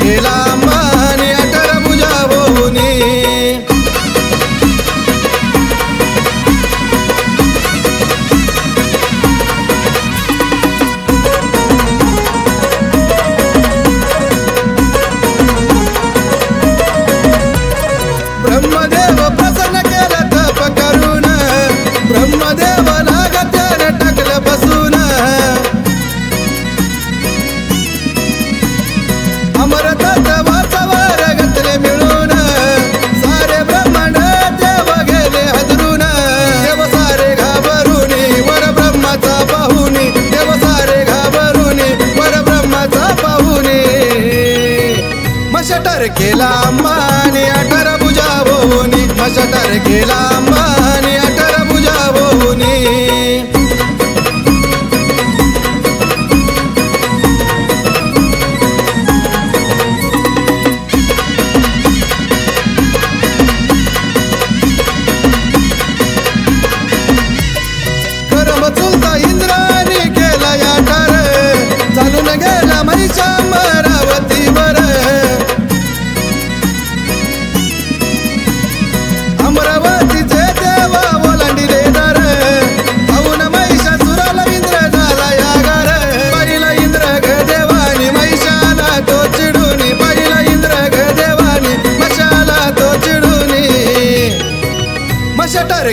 गेला. केला अंबानी अठरा बुजावोनी भोवनी अशटर केला अंबा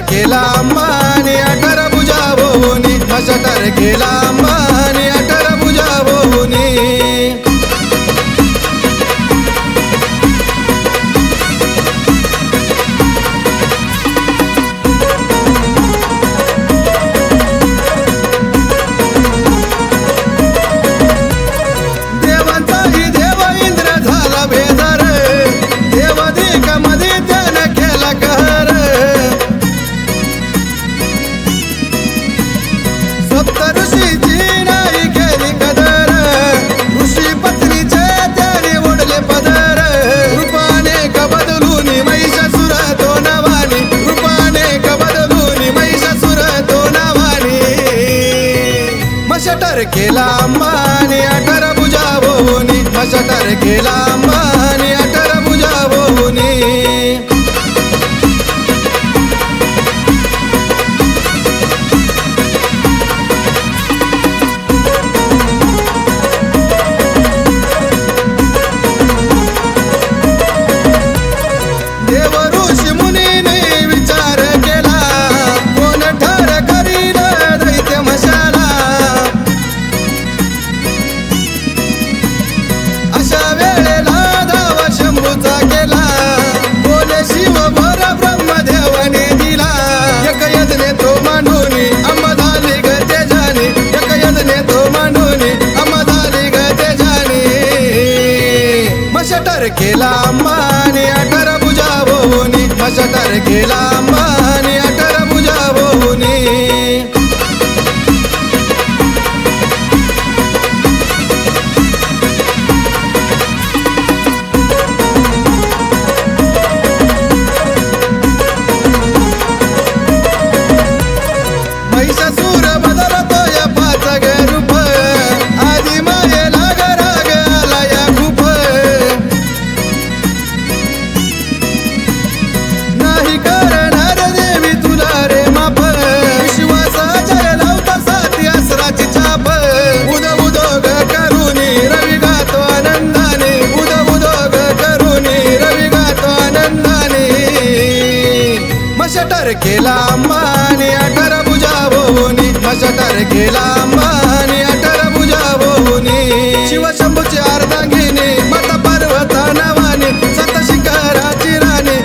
केला माने अठरा भुजा भोवनी अशटर केला केला माने अठरा बुजावोनी मशटर केला केला माने अठरा बुजावोनी मशटर केला माने. मशाटर केला अंबानी अठर बुजाभोनी केला अंबानी अठर बुजाभोनी शिवशंभूची अर्धांगिनी मत पर्वत नवानी सत शिखराची राणी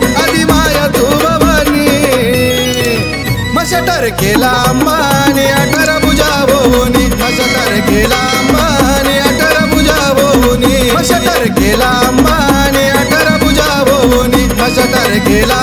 तू भवानी. केला अंबानी अठर बुजाभोनी मशाटर केला अंबानी अठर केला अंबानी अठर केला